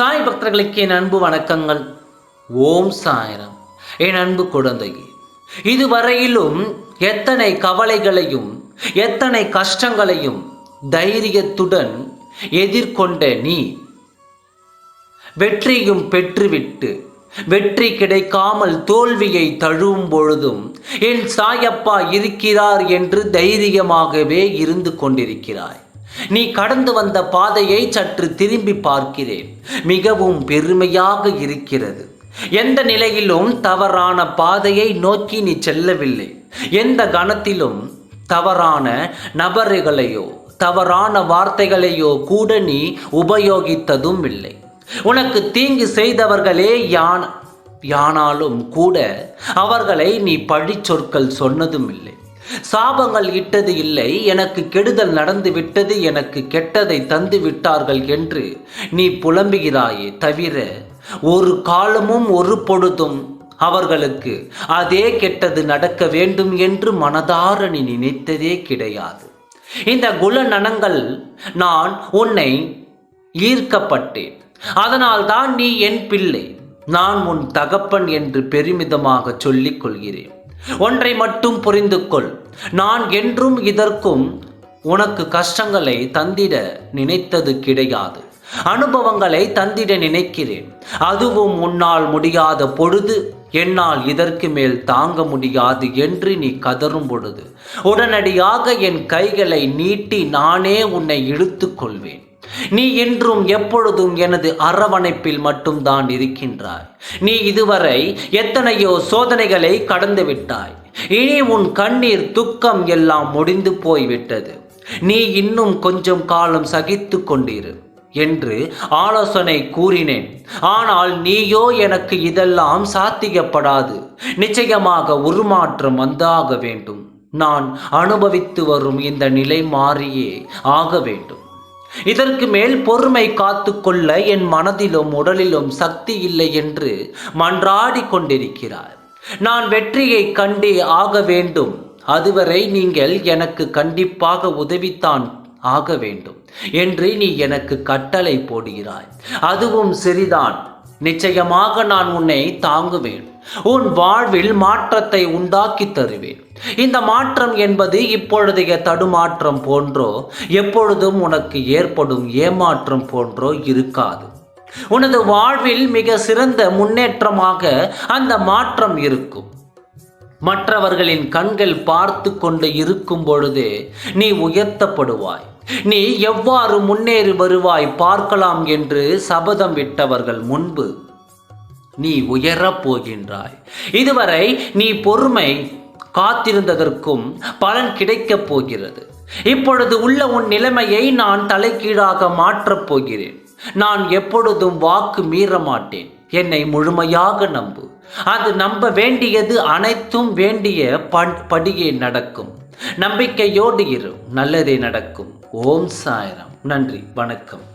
பக்தர்களுக்கு என் அன்பு வணக்கங்கள். ஓம் சாயரம். என் அன்பு குழந்தையே இதுவரையிலும் எத்தனை கவலைகளையும் எத்தனை கஷ்டங்களையும் தைரியத்துடன் எதிர்கொண்ட நீ வெற்றியும் பெற்றுவிட்டு வெற்றி கிடைக்காமல் தோல்வியை தழுவும் பொழுதும் என் சாயப்பா இருக்கிறார் என்று தைரியமாகவே இருந்து கொண்டிருக்கிறாய். நீ கடந்து வந்த பாதையை சற்று திரும்பி பார்க்கிறேன். மிகவும் பெருமையாக இருக்கிறது. எந்த நிலையிலும் தவறான பாதையை நோக்கி நீ செல்லவில்லை. எந்த கணத்திலும் தவறான நபர்களையோ தவறான வார்த்தைகளையோ கூட நீ உபயோகித்ததும் இல்லை. உனக்கு தீங்கு செய்தவர்களே யான் யானாலும் கூட அவர்களை நீ பழி சொற்கள் சொன்னதும் இல்லை. சாபங்கள் இட்டது இல்லை எனக்கு கெடுதல் நடந்து விட்டது எனக்கு கெட்டதை தந்து விட்டார்கள் என்று நீ புலம்புகிறாயே தவிர ஒரு காலமும் ஒரு பொழுதும் அவர்களுக்கு அதே கெட்டது நடக்க வேண்டும் என்று மனதார நீ நினைத்ததே கிடையாது. இந்த குலநனங்கள் நான் உன்னை ஈர்க்கப்பட்டேன். அதனால் தான் நீ என் பிள்ளை. நான் உன் தகப்பன் என்று பெருமிதமாக சொல்லிக் கொள்கிறேன் ஒன்றை மட்டும் புரிந்து கொள் நான் என்றும் இதற்கும் உனக்கு கஷ்டங்களை தந்திட நினைத்தது கிடையாது. அனுபவங்களை தந்திட நினைக்கிறேன். அதுவும் உன்னால் முடியாத பொழுது என்னால் இதற்கு மேல் தாங்க முடியாது என்று நீ கதறும் பொழுது. உடனடியாக என் கைகளை நீட்டி நானே உன்னை இழுத்து கொள்வேன் நீ என்றும் எப்பொழுதும் எனது அரவணைப்பில் மட்டும்தான் இருக்கின்றாய். நீ இதுவரை எத்தனையோ சோதனைகளை கடந்து விட்டாய். இனி உன் கண்ணீர் துக்கம் எல்லாம் முடிந்து போய்விட்டது. நீ இன்னும் கொஞ்சம் காலம் சகித்து கொண்டிரு என்று ஆலோசனை கூறினேன். ஆனால் நீயோ எனக்கு இதெல்லாம் சாத்தியப்படாது. நிச்சயமாக உருமாற்றம் வந்தாக வேண்டும். நான் அனுபவித்து வரும் இந்த நிலை மாறியே ஆக வேண்டும். இதற்கு மேல் பொறுமை காத்து கொள்ள என் மனதிலும் உடலிலும் சக்தி இல்லை என்று மன்றாடி கொண்டிருக்கிறார். நான் வெற்றியை கண்டே ஆக வேண்டும். அதுவரை நீங்கள் எனக்கு கண்டிப்பாக உதவித்தான் ஆக வேண்டும் என்று நீ எனக்கு கட்டளை போடுகிறாய். அதுவும் சரிதான் நிச்சயமாக நான் உன்னை தாங்குவேன். உன் வாழ்வில் மாற்றத்தை உண்டாக்கி தருவேன். இந்த மாற்றம் என்பது இப்பொழுதைய தடுமாற்றம் போன்றோ எப்பொழுதும் உனக்கு ஏற்படும் ஏமாற்றம் போன்றோ இருக்காது. உனது வாழ்வில் மிக சிறந்த முன்னேற்றமாக அந்த மாற்றம் இருக்கும். மற்றவர்களின் கண்கள் பார்த்து கொண்டு இருக்கும் பொழுது நீ உயர்த்தப்படுவாய். நீ எவ்வாறு முன்னேறி வருவாய் பார்க்கலாம் என்று சபதம் விட்டவர்கள் முன்பு நீ உயரப் போகின்றாய். இதுவரை நீ பொறுமை காத்திருந்ததற்கும் பலன் கிடைக்கப் போகிறது. இப்பொழுது உள்ள உன் நிலைமையை நான் தலைகீழாக மாற்றப் போகிறேன். நான் எப்பொழுதும் வாக்கு மீற மாட்டேன். என்னை முழுமையாக நம்பு. அது நம்ப வேண்டியது அனைத்தும் வேண்டிய படியே நடக்கும். நம்பிக்கையோடு இரு நல்லதே நடக்கும். ஓம் சாயரம். நன்றி வணக்கம்.